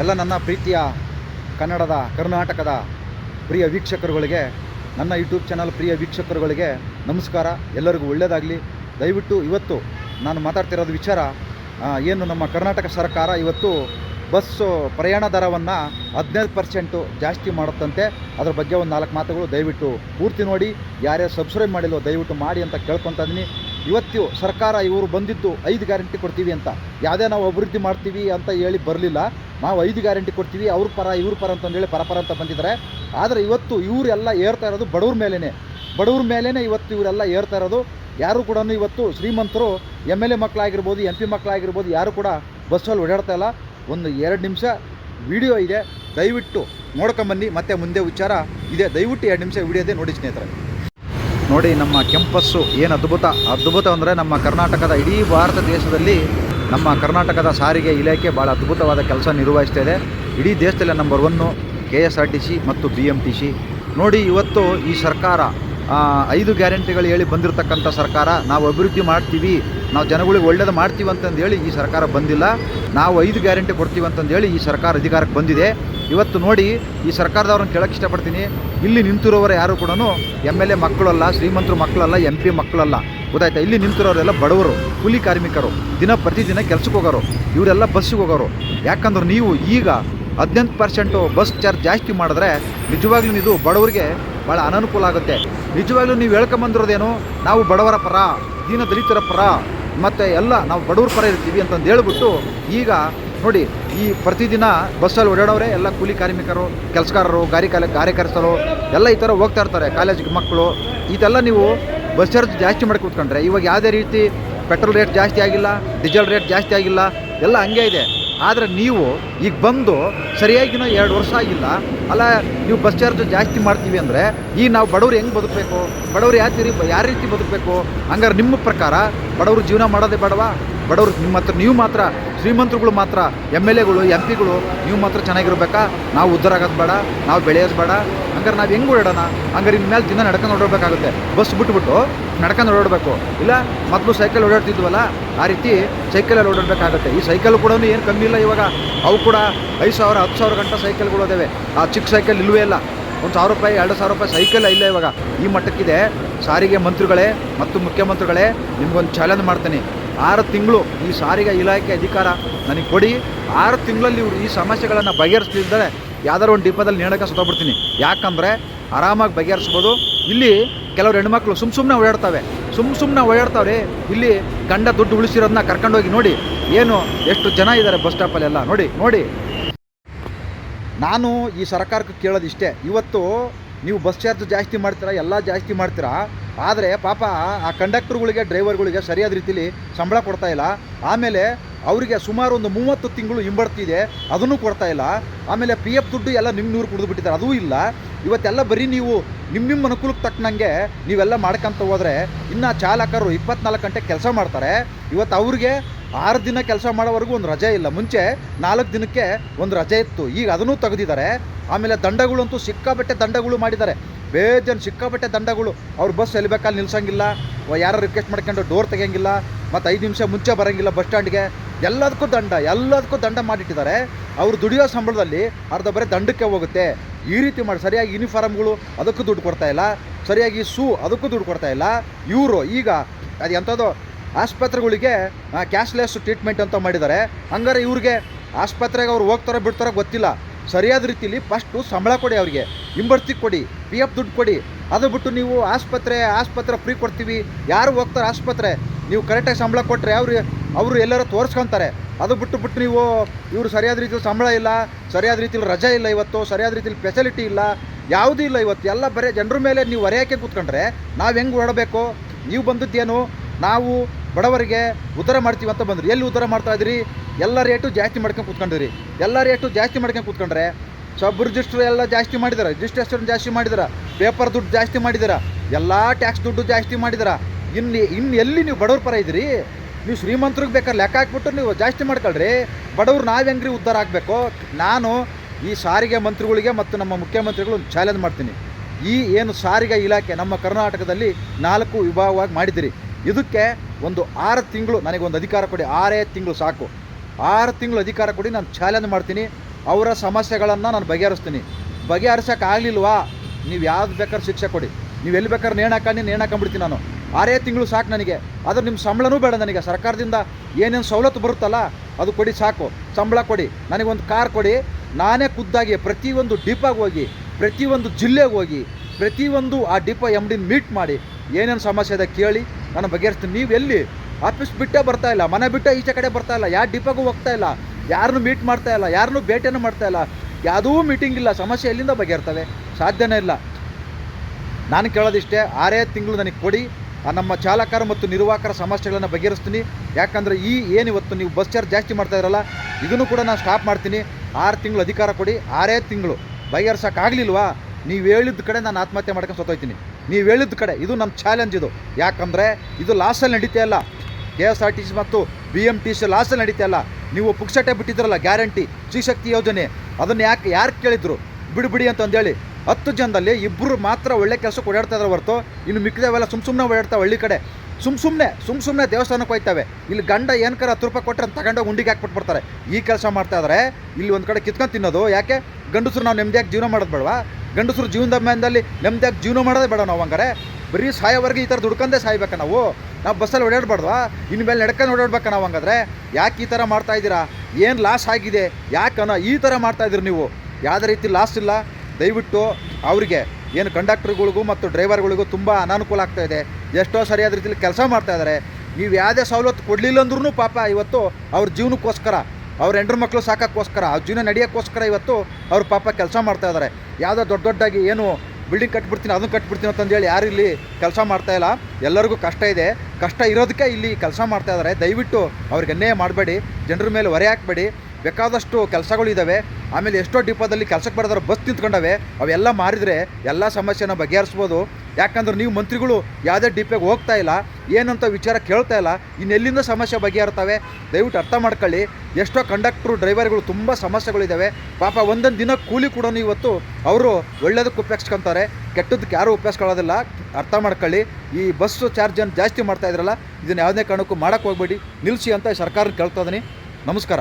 ಎಲ್ಲ ನನ್ನ ಪ್ರೀತಿಯ ಕನ್ನಡದ, ಕರ್ನಾಟಕದ ಪ್ರಿಯ ವೀಕ್ಷಕರುಗಳಿಗೆ, ನನ್ನ ಯೂಟ್ಯೂಬ್ ಚಾನಲ್ ಪ್ರಿಯ ವೀಕ್ಷಕರುಗಳಿಗೆ ನಮಸ್ಕಾರ. ಎಲ್ಲರಿಗೂ ಒಳ್ಳೆಯದಾಗಲಿ. ದಯವಿಟ್ಟು ಇವತ್ತು ನಾನು ಮಾತಾಡ್ತಿರೋದು ವಿಚಾರ ಏನು ನಮ್ಮ ಕರ್ನಾಟಕ ಸರ್ಕಾರ ಇವತ್ತು ಬಸ್ಸು ಪ್ರಯಾಣ ದರವನ್ನು ಹದಿನೈದು ಪರ್ಸೆಂಟು ಜಾಸ್ತಿ ಮಾಡುತ್ತಂತೆ. ಅದ್ರ ಬಗ್ಗೆ ಒಂದು ನಾಲ್ಕು ಮಾತುಗಳು ದಯವಿಟ್ಟು ಪೂರ್ತಿ ನೋಡಿ. ಯಾರ್ಯಾರು ಸಬ್ಸ್ಕ್ರೈಬ್ ಮಾಡಿಲ್ಲೋ ದಯವಿಟ್ಟು ಮಾಡಿ ಅಂತ ಕೇಳ್ಕೊತಾ ಇದ್ದೀನಿ. ಇವತ್ತು ಸರ್ಕಾರ ಇವರು ಬಂದಿದ್ದು ಐದು ಗ್ಯಾರಂಟಿ ಕೊಡ್ತೀವಿ ಅಂತ. ಯಾವುದೇ ನಾವು ಅಭಿವೃದ್ಧಿ ಮಾಡ್ತೀವಿ ಅಂತ ಹೇಳಿ ಬರಲಿಲ್ಲ. ನಾವು ಐದು ಗ್ಯಾರಂಟಿ ಕೊಡ್ತೀವಿ, ಅವ್ರ ಪರ, ಇವ್ರ ಪರ ಅಂತಂದೇಳಿ ಪರಪರ ಅಂತ ಬಂದಿದ್ದಾರೆ. ಆದರೆ ಇವತ್ತು ಇವರೆಲ್ಲ ಏರ್ತಾ ಇರೋದು ಬಡವ್ರ ಮೇಲೇ ಬಡವ್ರ ಮೇಲೇ ಇವತ್ತು ಇವರೆಲ್ಲ ಏರ್ತಾ ಇರೋದು. ಯಾರು ಕೂಡ ಇವತ್ತು ಶ್ರೀಮಂತರು, ಎಂ ಎಲ್ ಎ ಮಕ್ಕಳಾಗಿರ್ಬೋದು ಎಂ ಪಿ ಮಕ್ಕಳಾಗಿರ್ಬೋದು ಯಾರು ಕೂಡ ಬಸ್ಸಲ್ಲಿ ಓಡಾಡ್ತಾ ಇಲ್ಲ. ಒಂದು ಎರಡು ನಿಮಿಷ ವಿಡಿಯೋ ಇದೆ, ದಯವಿಟ್ಟು ನೋಡ್ಕೊಂಬನ್ನಿ. ಮತ್ತೆ ಮುಂದೆ ವಿಚಾರ ಇದೆ. ದಯವಿಟ್ಟು ಎರಡು ನಿಮಿಷ ವಿಡಿಯೋ ಇದೆ ನೋಡಿ ಸ್ನೇಹಿತರೆ. ನೋಡಿ ನಮ್ಮ ಕೆಂಪಸ್ಸು ಏನು ಅದ್ಭುತ. ಅದ್ಭುತ ಅಂದರೆ ನಮ್ಮ ಕರ್ನಾಟಕದ ಇಡೀ ಭಾರತ ದೇಶದಲ್ಲಿ ನಮ್ಮ ಕರ್ನಾಟಕದ ಸಾರಿಗೆ ಇಲಾಖೆ ಭಾಳ ಅದ್ಭುತವಾದ ಕೆಲಸ ನಿರ್ವಹಿಸ್ತಾ ಇದೆ. ಇಡೀ ದೇಶದಲ್ಲೇ number one K S R T C ಮತ್ತು ಬಿ ಎಂ ಟಿ ಸಿ ನೋಡಿ, ಇವತ್ತು ಈ ಸರ್ಕಾರ ಐದು ಗ್ಯಾರಂಟಿಗಳು ಹೇಳಿ ಬಂದಿರತಕ್ಕಂಥ ಸರ್ಕಾರ, ನಾವು ಅಭಿವೃದ್ಧಿ ಮಾಡ್ತೀವಿ, ನಾವು ಜನಗಳಿಗೆ ಒಳ್ಳೇದು ಮಾಡ್ತೀವಿ ಅಂತಂದು ಹೇಳಿ ಈ ಸರ್ಕಾರ ಬಂದಿಲ್ಲ. ನಾವು ಐದು ಗ್ಯಾರಂಟಿ ಕೊಡ್ತೀವಿ ಅಂತಂದು ಹೇಳಿ ಈ ಸರ್ಕಾರ ಅಧಿಕಾರಕ್ಕೆ ಬಂದಿದೆ. ಇವತ್ತು ನೋಡಿ, ಈ ಸರ್ಕಾರದವ್ರನ್ನ ಕೇಳಕ್ಕೆ ಇಷ್ಟಪಡ್ತೀನಿ. ಇಲ್ಲಿ ನಿಂತಿರೋವರು ಯಾರು ಕೂಡ ಎಂ ಎಲ್ ಎ ಮಕ್ಕಳಲ್ಲ, ಶ್ರೀಮಂತರು ಮಕ್ಕಳಲ್ಲ ಎಂ ಪಿ ಮಕ್ಕಳಲ್ಲ. ಗೊತ್ತಾಯ್ತಾ? ಇಲ್ಲಿ ನಿಂತಿರೋರೆಲ್ಲ ಬಡವರು, ಕೂಲಿ ಕಾರ್ಮಿಕರು, ದಿನ ಪ್ರತಿದಿನ ಕೆಲ್ಸಕ್ಕೆ ಹೋಗೋರು, ಇವರೆಲ್ಲ ಬಸ್ಸಿಗೆ ಹೋಗೋರು. ಯಾಕಂದ್ರೆ ನೀವು ಈಗ ಹದಿನೆಂಟು ಪರ್ಸೆಂಟು ಬಸ್ ಚಾರ್ಜ್ ಜಾಸ್ತಿ ಮಾಡಿದ್ರೆ ನಿಜವಾಗ್ಲೂ ಇದು ಬಡವರಿಗೆ ಭಾಳ ಅನನುಕೂಲ ಆಗುತ್ತೆ. ನಿಜವಾಗ್ಲೂ ನೀವು ಹೇಳ್ಕೊಂಬಂದಿರೋದೇನು? ನಾವು ಬಡವರ ಪರ, ದೀನ ದಲಿತರ ಪರ, ಮತ್ತು ಎಲ್ಲ ನಾವು ಬಡವ್ರ ಪರ ಇರ್ತೀವಿ ಅಂತಂದು ಹೇಳ್ಬಿಟ್ಟು ಈಗ ನೋಡಿ, ಈ ಪ್ರತಿದಿನ ಬಸ್ಸಲ್ಲಿ ಓಡಾಡೋರೆ ಎಲ್ಲ ಕೂಲಿ ಕಾರ್ಮಿಕರು, ಕೆಲಸಗಾರರು ಗಾರಿ ಕಾಲ ಕಾರ್ಯಕರ್ತರು, ಎಲ್ಲ ಈ ಥರ ಹೋಗ್ತಾ ಇರ್ತಾರೆ ಕಾಲೇಜಿಗೆ ಮಕ್ಕಳು, ಇದೆಲ್ಲ ನೀವು ಬಸ್ ಚಾರ್ಜ್ ಜಾಸ್ತಿ ಮಾಡಿ ಕೂತ್ಕೊಂಡ್ರೆ ಇವಾಗ ಯಾವುದೇ ರೀತಿ ಪೆಟ್ರೋಲ್ ರೇಟ್ ಜಾಸ್ತಿ ಆಗಿಲ್ಲ, ಡೀಸೆಲ್ ರೇಟ್ ಜಾಸ್ತಿ ಆಗಿಲ್ಲ, ಎಲ್ಲ ಹಂಗೆ ಇದೆ. ಆದರೆ ನೀವು ಈಗ ಬಂದು ಸರಿಯಾಗಿನೋ ಎರಡು ವರ್ಷ ಆಗಿಲ್ಲ, ಅಲ್ಲ ನೀವು ಬಸ್ ಚಾರ್ಜ್ ಜಾಸ್ತಿ ಮಾಡ್ತೀವಿ ಅಂದರೆ ಈ ನಾವು ಬಡವ್ರು ಹೆಂಗೆ ಬದುಕಬೇಕು? ಬಡವ್ರು ಯಾವ ರೀತಿ ಯಾವ ರೀತಿ ಬದುಕಬೇಕು? ಹಂಗಾರೆ ನಿಮ್ಮ ಪ್ರಕಾರ ಬಡವರು ಜೀವನ ಮಾಡೋದೇ ಬೇಡವಾ? ಬಡವರು ನಿಮ್ಮ ಹತ್ರ, ನೀವು ಮಾತ್ರ, ಶ್ರೀಮಂತರುಗಳು ಮಾತ್ರ, ಎಂ ಎಲ್ ಎಗಳು, ಎಂ ಪಿಗಳು, ನೀವು ಮಾತ್ರ ಚೆನ್ನಾಗಿರ್ಬೇಕಾ? ನಾವು ಉದ್ಧಾರ ಆಗೋದು ಬೇಡ, ನಾವು ಬೆಳೆಯೋದು ಬೇಡ. ಹಂಗಾರೆ ನಾವು ಹೆಂಗೆ ಓಡಾಡೋಣ? ಹಂಗಾರೆ ಇನ್ಮೇಲೆ ದಿನ ನಡ್ಕೊಂಡು ಓಡಾಡಬೇಕಾಗುತ್ತೆ. ಬಸ್ ಬಿಟ್ಬಿಟ್ಟು ನಡ್ಕೊಂಡು ಓಡಾಡಬೇಕು. ಇಲ್ಲ, ಮೊದಲು ಸೈಕಲ್ ಓಡಾಡ್ತಿದ್ವಲ್ಲ, ಆ ರೀತಿ ಸೈಕಲಲ್ಲಿ ಓಡಾಡಬೇಕಾಗುತ್ತೆ. ಈ ಸೈಕಲ್ ಕೂಡ ಏನು ಕಮ್ಮಿ ಇಲ್ಲ ಇವಾಗ. ಅವು ಕೂಡ ಐದು ಸಾವಿರ, ಹತ್ತು ಸಾವಿರ ಗಂಟೆ ಸೈಕಲ್ಗಳು ಅದಾವೆ. ಆ ಚಿಕ್ಕ ಸೈಕಲ್ ಇಲ್ಲವೇ ಇಲ್ಲ. ಒಂದು ಸಾವಿರ ರೂಪಾಯಿ, ಎರಡು ಸಾವಿರ ರೂಪಾಯಿ ಸೈಕಲ್ ಇಲ್ಲ ಇವಾಗ. ಈ ಮಟ್ಟಕ್ಕಿದೆ. ಸಾರಿಗೆ ಮಂತ್ರಿಗಳೇ ಮತ್ತು ಮುಖ್ಯಮಂತ್ರಿಗಳೇ, ನಿಮ್ಗೊಂದು ಚಾಲೆಂಜ್ ಮಾಡ್ತೀನಿ. ಆರು ತಿಂಗಳು ಈ ಸಾರಿಗೆ ಇಲಾಖೆ ಅಧಿಕಾರ ನನಗೆ ಕೊಡಿ. ಆರು ತಿಂಗಳಲ್ಲಿ ಇವರು ಈ ಸಮಸ್ಯೆಗಳನ್ನು ಬಗೆಹರಿಸ್ತಿದ್ದರೆ ಯಾವ್ದಾರು ಒಂದು ಡಿಪ್ಪದಲ್ಲಿ ನೇಣಕ್ಕೆ ಸುತ್ತಬಿಡ್ತೀನಿ ಯಾಕಂದರೆ ಆರಾಮಾಗಿ ಬಗೆಹರಿಸ್ಬೋದು. ಇಲ್ಲಿ ಕೆಲವರು ಹೆಣ್ಮಕ್ಳು ಸುಮ್ಮ ಸುಮ್ಮನೆ ಓಡಾಡ್ತವೆ. ಸುಮ್ಮ ಸುಮ್ಮನೆ ಓಡಾಡ್ತಾವ್ರೆ, ಇಲ್ಲಿ ಗಂಡ ದುಡ್ಡು ಉಳಿಸಿರೋದನ್ನ ಕರ್ಕೊಂಡೋಗಿ ನೋಡಿ. ಏನು, ಎಷ್ಟು ಜನ ಇದ್ದಾರೆ ಬಸ್ ಸ್ಟಾಪಲ್ಲೆಲ್ಲ ನೋಡಿ ನೋಡಿ. ನಾನು ಈ ಸರ್ಕಾರಕ್ಕೆ ಕೇಳೋದು ಇಷ್ಟೇ ಇವತ್ತು ನೀವು ಬಸ್ ಚಾರ್ಜ್ ಜಾಸ್ತಿ ಮಾಡ್ತೀರಾ, ಎಲ್ಲ ಜಾಸ್ತಿ ಮಾಡ್ತೀರಾ? ಆದರೆ ಪಾಪ ಆ ಕಂಡಕ್ಟರ್ಗಳಿಗೆ ಡ್ರೈವರ್ಗಳಿಗೆ ಸರಿಯಾದ ರೀತಿಲಿ ಸಂಬಳ ಕೊಡ್ತಾ ಇಲ್ಲ. ಆಮೇಲೆ ಅವರಿಗೆ ಸುಮಾರು ಒಂದು ಮೂವತ್ತು ತಿಂಗಳು ಹಿಂಬಡ್ತಿದೆ ಅದನ್ನು ಕೊಡ್ತಾ ಇಲ್ಲ. ಆಮೇಲೆ ಪಿ ಎಫ್ ದುಡ್ಡು ಎಲ್ಲ ನಿಮ್ಮ ನೂರು ಕುಡಿದು ಬಿಟ್ಟಿದ್ದಾರೆ, ಅದೂ ಇಲ್ಲ. ಇವತ್ತೆಲ್ಲ ಬರೀ ನೀವು ನಿಮ್ಮ ನಿಮ್ಮ ಅನುಕೂಲಕ್ಕೆ ತಕ್ಕನಂಗೆ ನೀವೆಲ್ಲ ಮಾಡ್ಕೊಂತ ಹೋದರೆ ಇನ್ನು ಚಾಲಕರು ಇಪ್ಪತ್ನಾಲ್ಕು ಗಂಟೆ ಕೆಲಸ ಮಾಡ್ತಾರೆ. ಇವತ್ತು ಅವ್ರಿಗೆ ಆರು ದಿನ ಕೆಲಸ ಮಾಡೋವರೆಗೂ ಒಂದು ರಜೆ ಇಲ್ಲ. ಮುಂಚೆ ನಾಲ್ಕು ದಿನಕ್ಕೆ ಒಂದು ರಜೆ ಇತ್ತು. ಈಗ ಅದನ್ನು ತೆಗೆದಿದ್ದಾರೆ. ಆಮೇಲೆ ದಂಡಗಳಂತೂ ಸಿಕ್ಕಾಬಟ್ಟೆ ದಂಡಗಳು ಮಾಡಿದ್ದಾರೆ. ಬೇಜನ್ ಸಿಕ್ಕಾಬಟ್ಟೆ ದಂಡಗಳು. ಅವ್ರು ಬಸ್ ಎಲ್ಲಿ ಬೇಕಲ್ಲಿ ನಿಲ್ಸಂಗಿಲ್ಲ. ಯಾರು ರಿಕ್ವೆಸ್ಟ್ ಮಾಡ್ಕೊಂಡು ಡೋರ್ ತೆಗಿಯಂಗಿಲ್ಲ. ಮತ್ತು ಐದು ನಿಮಿಷ ಮುಂಚೆ ಬರೋಂಗಿಲ್ಲ ಬಸ್ ಸ್ಟ್ಯಾಂಡ್ಗೆ ಎಲ್ಲದಕ್ಕೂ ದಂಡ ಎಲ್ಲದಕ್ಕೂ ದಂಡ ಮಾಡಿಟ್ಟಿದ್ದಾರೆ. ಅವರು ದುಡಿಯೋ ಸಂಬಳದಲ್ಲಿ ಅರ್ಧ ಬರೀ ದಂಡಕ್ಕೆ ಹೋಗುತ್ತೆ. ಈ ರೀತಿ ಮಾಡಿ, ಸರಿಯಾಗಿ ಯೂನಿಫಾರ್ಮ್ಗಳು ಅದಕ್ಕೂ ದುಡ್ಡು ಕೊಡ್ತಾಯಿಲ್ಲ ಸರಿಯಾಗಿ ಶೂ ಅದಕ್ಕೂ ದುಡ್ಡು ಕೊಡ್ತಾಯಿಲ್ಲ ಇವರು ಈಗ ಅದು ಎಂಥದ್ದು ಆಸ್ಪತ್ರೆಗಳಿಗೆ ಕ್ಯಾಶ್ಲೆಸ್ ಟ್ರೀಟ್ಮೆಂಟ್ ಅಂತ ಮಾಡಿದ್ದಾರೆ. ಹಂಗಾರೆ ಇವ್ರಿಗೆ ಆಸ್ಪತ್ರೆಗೆ ಅವ್ರು ಹೋಗ್ತಾರೋ ಬಿಡ್ತಾರೋ ಗೊತ್ತಿಲ್ಲ. ಸರಿಯಾದ ರೀತಿಲಿ ಫಸ್ಟು ಸಂಬಳ ಕೊಡಿ ಅವರಿಗೆ. ಹಿಂಬಡ್ತಿ ಕೊಡಿ ಪಿ ಎಫ್ ದುಡ್ಡು ಕೊಡಿ. ಅದು ಬಿಟ್ಟು ನೀವು ಆಸ್ಪತ್ರೆ ಆಸ್ಪತ್ರೆ ಫ್ರೀ ಕೊಡ್ತೀವಿ. ಯಾರು ಹೋಗ್ತಾರೆ ಆಸ್ಪತ್ರೆ? ನೀವು ಕರೆಕ್ಟಾಗಿ ಸಂಬಳ ಕೊಟ್ಟರೆ ಅವ್ರು, ಅವರು ಎಲ್ಲರೂ ತೋರಿಸ್ಕೊತಾರೆ. ಅದು ಬಿಟ್ಟು ಬಿಟ್ಟು ನೀವು ಇವರು ಸರಿಯಾದ ರೀತಿಯಲ್ಲಿ ಸಂಬಳ ಇಲ್ಲ, ಸರಿಯಾದ ರೀತಿಯಲ್ಲಿ ರಜೆ ಇಲ್ಲ ಇವತ್ತು, ಸರಿಯಾದ ರೀತಿಯಲ್ಲಿ ಫೆಸಿಲಿಟಿ ಇಲ್ಲ, ಯಾವುದೂ ಇಲ್ಲ ಇವತ್ತು. ಎಲ್ಲ ಬರೀ ಜನರ ಮೇಲೆ ನೀವು ಹೊರೆಯಾಕೆ ಕೂತ್ಕೊಂಡ್ರೆ ನಾವು ಹೆಂಗೆ ಹೊರಡಬೇಕು ನೀವು ಬಂದದ್ದೇನು? ನಾವು ಬಡವರಿಗೆ ಉದ್ಧಾರ ಮಾಡ್ತೀವಿ ಅಂತ ಬಂದ್ರಿ. ಎಲ್ಲಿ ಉದ್ಧಾರ ಮಾಡ್ತಾ ಇದ್ರಿ ಎಲ್ಲ ರೇಟು ಜಾಸ್ತಿ ಮಾಡ್ಕೊಂಡು ಕೂತ್ಕೊಂಡಿರಿ. ಎಲ್ಲ ರೇಟು ಜಾಸ್ತಿ ಮಾಡ್ಕೊಂಡು ಕೂತ್ಕೊಂಡ್ರೆ ಸಬ್ ರಿಜಿಸ್ಟ್ರ್ ಎಲ್ಲ ಜಾಸ್ತಿ ಮಾಡಿದಾರೆ, ರಿಜಿಸ್ಟ್ರೇಷನ್ ಜಾಸ್ತಿ ಮಾಡಿದಾರೆ, ಪೇಪರ್ ದುಡ್ಡು ಜಾಸ್ತಿ ಮಾಡಿದಾರೆ, ಎಲ್ಲ ಟ್ಯಾಕ್ಸ್ ದುಡ್ಡು ಜಾಸ್ತಿ ಮಾಡಿದಾರೆ. ಇನ್ನು ಇನ್ನು ಎಲ್ಲಿ ನೀವು ಬಡವ್ರ ಪರ ಇದ್ದೀರಿ? ನೀವು ಶ್ರೀಮಂತರಿಗೆ ಬೇಕಾದ್ರೆ ಲೆಕ್ಕ ಹಾಕ್ಬಿಟ್ಟು ನೀವು ಜಾಸ್ತಿ ಮಾಡ್ಕೊಳ್ರಿ. ಬಡವ್ರು ನಾವು ಹೆಂಗ್ರಿ ಉದ್ಧಾರ ಆಗಬೇಕು ನಾನು ಈ ಸಾರಿಗೆ ಮಂತ್ರಿಗಳಿಗೆ ಮತ್ತು ನಮ್ಮ ಮುಖ್ಯಮಂತ್ರಿಗಳು ಚಾಲೆಂಜ್ ಮಾಡ್ತೀನಿ. ಈ ಏನು ಸಾರಿಗೆ ಇಲಾಖೆ ನಮ್ಮ ಕರ್ನಾಟಕದಲ್ಲಿ ನಾಲ್ಕು ವಿಭಾಗವಾಗಿ ಮಾಡಿದಿರಿ ಇದಕ್ಕೆ ಒಂದು ಆರು ತಿಂಗಳು ನನಗೊಂದು ಅಧಿಕಾರ ಕೊಡಿ, ಆರೇ ತಿಂಗಳು ಸಾಕು. ಆರು ತಿಂಗಳು ಅಧಿಕಾರ ಕೊಡಿ, ನಾನು ಚಾಲೆಂಜ್ ಮಾಡ್ತೀನಿ. ಅವರ ಸಮಸ್ಯೆಗಳನ್ನು ನಾನು ಬಗೆಹರಿಸ್ತೀನಿ. ಬಗೆಹರಿಸೋಕ್ಕಾಗಲಿಲ್ವಾ ನೀವು ಯಾವ್ದು ಬೇಕಾದ್ರೆ ಶಿಕ್ಷೆ ಕೊಡಿ. ನೀವು ಎಲ್ಲಿ ಬೇಕಾದ್ರೆ ನೇಣು ನೇಣು ಹಾಕೊಂಡ್ಬಿಡ್ತೀನಿ ನಾನು. ಆರೇ ತಿಂಗಳು ಸಾಕು ನನಗೆ. ಆದರೆ ನಿಮ್ಮ ಸಂಬಳನೂ ಬೇಡ ನನಗೆ. ಸರ್ಕಾರದಿಂದ ಏನೇನು ಸವಲತ್ತು ಬರುತ್ತಲ್ಲ, ಅದು ಕೊಡಿ ಸಾಕು. ಸಂಬಳ ಕೊಡಿ. ನನಗೊಂದು ಕಾರ್ ಕೊಡಿ. ನಾನೇ ಖುದ್ದಾಗಿ ಪ್ರತಿಯೊಂದು ಡಿಪಾಗೆ ಹೋಗಿ, ಪ್ರತಿಯೊಂದು ಜಿಲ್ಲೆಗೆ ಹೋಗಿ, ಪ್ರತಿಯೊಂದು ಆ ಡಿಪೋ ಎಂ ಮೀಟ್ ಮಾಡಿ ಏನೇನು ಸಮಸ್ಯೆ ಇದೆ ಕೇಳಿ ನಾನು ಬಗೆಹರಿಸ್ತೀನಿ ನೀವು ಎಲ್ಲಿ? ಆಫೀಸ್ ಬಿಟ್ಟೇ ಬರ್ತಾ ಇಲ್ಲ, ಮನೆ ಬಿಟ್ಟೇ ಈಚೆ ಕಡೆ ಬರ್ತಾ ಇಲ್ಲ, ಯಾರು ಡಿಪೋಗೂ ಹೋಗ್ತಾ ಇಲ್ಲ ಯಾರನ್ನೂ ಮೀಟ್ ಮಾಡ್ತಾ ಇಲ್ಲ ಯಾರನ್ನೂ ಭೇಟಿಯನ್ನು ಮಾಡ್ತಾ ಇಲ್ಲ, ಯಾವುದೂ ಮೀಟಿಂಗ್ ಇಲ್ಲ, ಸಮಸ್ಯೆ ಎಲ್ಲಿಂದ ಬಗೆಹರ್ತವೆ? ಸಾಧ್ಯನೇ ಇಲ್ಲ. ನಾನು ಕೇಳೋದಿಷ್ಟೇ, ಆರೇ ತಿಂಗಳು ನನಗೆ ಕೊಡಿ ನಮ್ಮ ಚಾಲಕರು ಮತ್ತು ನಿರ್ವಾಹಕರ ಸಮಸ್ಯೆಗಳನ್ನು ಬಗೆಹರಿಸ್ತೀನಿ. ಯಾಕಂದರೆ ಈ ಏನು ಇವತ್ತು ನೀವು ಬಸ್ ಚಾರ್ಜ್ ಜಾಸ್ತಿ ಮಾಡ್ತಾ ಇರಲ್ಲ ಇದನ್ನು ಕೂಡ ನಾನು ಸ್ಟಾಪ್ ಮಾಡ್ತೀನಿ. ಆರು ತಿಂಗಳು ಅಧಿಕಾರ ಕೊಡಿ, ಆರೇ ತಿಂಗಳು. ಬಗೆಹರ್ಸೋಕ್ಕಾಗಲಿಲ್ವಾ? ನೀವು ಹೇಳಿದ ಕಡೆ ನಾನು ಆತ್ಮಹತ್ಯೆ ಮಾಡ್ಕೊಂಡು ಸತ್ತೋಯ್ತೀನಿ. ನೀವು ಹೇಳಿದ ಕಡೆ ಇದು ನಮ್ಮ ಚಾಲೆಂಜ್ ಇದು. ಯಾಕಂದರೆ ಇದು ಲಾಸಲ್ಲಿ ನಡೀತಾ ಇಲ್ಲ. K S R T C ಮತ್ತು ಬಿ ಎಂ ಟಿ ಸಿ ಲಾಸಲ್ಲಿ ನಡೀತಾ ಇಲ್ಲ. ನೀವು ಪುಕ್ಸಟೆ ಬಿಟ್ಟಿದ್ರಲ್ಲ ಗ್ಯಾರಂಟಿ ಶ್ರೀಶಕ್ತಿ ಯೋಜನೆ, ಅದನ್ನು ಯಾಕೆ, ಯಾರು ಕೇಳಿದ್ರು? ಬಿಡು ಬಿಡಿ ಅಂತಂದೇಳಿ ಹತ್ತು ಜನದಲ್ಲಿ ಇಬ್ಬರು ಮಾತ್ರ ಒಳ್ಳೆ ಕೆಲಸಕ್ಕೆ ಓಡಾಡ್ತಾ ಇದ್ರೆ ಹೊರತು, ಇನ್ನು ಮಿಕ್ಕಿದವೆಲ್ಲ ಸುಮ್ಮ ಸುಮ್ಮನೆ ಓಡಾಡ್ತಾವೆ ಹಳ್ಳಿ ಕಡೆ. ಸುಮ್ಮ ಸುಮ್ಮನೆ ಸುಮ್ಮ ಸುಮ್ಮನೆ ದೇವಸ್ಥಾನಕ್ಕೆ ಹೋಯ್ತವೆ ಇಲ್ಲಿ ಗಂಡ ಏನಕರ ಹತ್ತು ರೂಪಾಯಿ ಕೊಟ್ಟರೆ ತಗೊಂಡೋಗಿ ಉಂಡಿಗೆ ಹಾಕ್ಬಿಟ್ಬಿಡ್ತಾರೆ ಈ ಕೆಲಸ ಮಾಡ್ತಾ ಇದ್ದಾರೆ ಇಲ್ಲಿ ಒಂದು ಕಡೆ ಕಿತ್ಕೊಂಡು ತಿನ್ನೋದು. ಯಾಕೆ? ಗಂಡಸರು ನಾವು ನೆಮ್ಮದಿಯಾಗಿ ಜೀವನ ಮಾಡೋದು ಬೇಡವಾ? ಗಂಡಸರು ಜೀವನದ ಮೇಲೆ ನೆಮ್ಮದಿಯಾಗಿ ಜೀವನ ಮಾಡೋದೇ ಬೇಡ ನಾವು ಹಂಗಾರೆ. ಬರೀ ಸಾಯೋವರೆಗೆ ಈ ಥರ ದುಡ್ಕೊಂಡೇ ಸಾಯ್ಬೇಕಾ ನಾವು. ನಾವು ಬಸ್ಸಲ್ಲಿ ಓಡಾಡಬಾರ್ದವಾ ಇನ್ನು ಮೇಲೆ ನಡ್ಕೊಂಡು ಓಡಾಡ್ಬೇಕಾ ನಾವು ಹಂಗಾದ್ರೆ. ಯಾಕೆ ಈ ಥರ ಮಾಡ್ತಾ ಇದ್ದೀರಾ? ಏನು ಲಾಸ್ ಆಗಿದೆ? ಯಾಕನ ಈ ಥರ ಮಾಡ್ತಾ ಇದ್ದೀರಿ ನೀವು? ಯಾವುದೇ ರೀತಿ ಲಾಸ್ ಇಲ್ಲ. ದಯವಿಟ್ಟು ಅವರಿಗೆ, ಏನು ಕಂಡಕ್ಟರ್ಗಳಿಗೂ ಮತ್ತು ಡ್ರೈವರ್ಗಳಿಗೂ ತುಂಬ ಅನಾನುಕೂಲ ಆಗ್ತಾ ಇದೆ. ಎಷ್ಟೋ ಸರಿಯಾದ ರೀತಿಯಲ್ಲಿ ಕೆಲಸ ಮಾಡ್ತಾ ಇದ್ದಾರೆ. ನೀವು ಯಾವುದೇ ಸವಲತ್ತು ಕೊಡಲಿಲ್ಲ ಅಂದ್ರೂ ಪಾಪ ಇವತ್ತು ಅವ್ರ ಜೀವನಕ್ಕೋಸ್ಕರ ಅವ್ರ ಹೆಂಡ್ರ ಮಕ್ಕಳು ಸಾಕೋಕ್ಕೋಸ್ಕರ ಆ ಜೀವನ ನಡೆಯೋಕ್ಕೋಸ್ಕರ ಇವತ್ತು ಅವ್ರ ಪಾಪ ಕೆಲಸ ಮಾಡ್ತಾ ಇದ್ದಾರೆ ಯಾವುದೋ ದೊಡ್ಡ ದೊಡ್ಡದಾಗಿ ಏನು ಬಿಲ್ಡಿಂಗ್ ಕಟ್ಬಿಡ್ತೀನಿ, ಅದನ್ನು ಕಟ್ಬಿಡ್ತೀನಿ ಅಂತಂದೇಳಿ ಯಾರು ಇಲ್ಲಿ ಕೆಲಸ ಮಾಡ್ತಾ ಇಲ್ಲ. ಎಲ್ಲರಿಗೂ ಕಷ್ಟ ಇದೆ. ಕಷ್ಟ ಇರೋದಕ್ಕೆ ಇಲ್ಲಿ ಕೆಲಸ ಮಾಡ್ತಾ ಇದ್ದಾರೆ ದಯವಿಟ್ಟು ಅವ್ರಿಗೆ ಅನ್ಯಾಯ ಮಾಡಬೇಡಿ. ಜನರ ಮೇಲೆ ಹೊರೆ ಹಾಕಬೇಡಿ. ಬೇಕಾದಷ್ಟು ಕೆಲಸಗಳಿದ್ದಾವೆ ಆಮೇಲೆ ಎಷ್ಟೋ ಡಿಪೋದಲ್ಲಿ ಕೆಲಸಕ್ಕೆ ಬರೋದ್ರ ಬಸ್ ನಿಂತ್ಕೊಂಡವೆ. ಅವೆಲ್ಲ ಮಾರಿದರೆ ಎಲ್ಲ ಸಮಸ್ಯೆನ ಬಗೆಹರಿಸ್ಬೋದು. ಯಾಕಂದ್ರೆ ನೀವು ಮಂತ್ರಿಗಳು ಯಾವುದೇ ಡಿಪೆಗೆ ಹೋಗ್ತಾ ಇಲ್ಲ, ಏನಂತ ವಿಚಾರ ಕೇಳ್ತಾ ಇಲ್ಲ ಇನ್ನೆಲ್ಲಿಂದ ಸಮಸ್ಯೆ ಬಗೆಹರ್ತವೆ? ದಯವಿಟ್ಟು ಅರ್ಥ ಮಾಡ್ಕೊಳ್ಳಿ. ಎಷ್ಟೋ ಕಂಡಕ್ಟ್ರು, ಡ್ರೈವರ್ಗಳು ತುಂಬ ಸಮಸ್ಯೆಗಳಿದ್ದಾವೆ ಪಾಪ ಒಂದೊಂದು ದಿನ ಕೂಲಿ ಕೂಡ ಇವತ್ತು ಅವರು ಒಳ್ಳೇದಕ್ಕೆ ಉಪಯೋಗಿಸ್ಕೊತಾರೆ. ಕೆಟ್ಟದಕ್ಕೆ ಯಾರೂ ಉಪಯೋಗಿಸ್ಕೊಳ್ಳೋದಿಲ್ಲ. ಅರ್ಥ ಮಾಡ್ಕೊಳ್ಳಿ. ಈ ಬಸ್ಸು ಚಾರ್ಜನ್ನು ಜಾಸ್ತಿ ಮಾಡ್ತಾ ಇದ್ರಲ್ಲ, ಇದನ್ನು ಯಾವುದೇ ಕಾರಣಕ್ಕೂ ಮಾಡೋಕ್ಕೆ ಹೋಗ್ಬೇಡಿ. ನಿಲ್ಲಿಸಿ ಅಂತ ಸರ್ಕಾರ ಕೇಳ್ತಾ ಇದ್ದೀನಿ. ನಮಸ್ಕಾರ.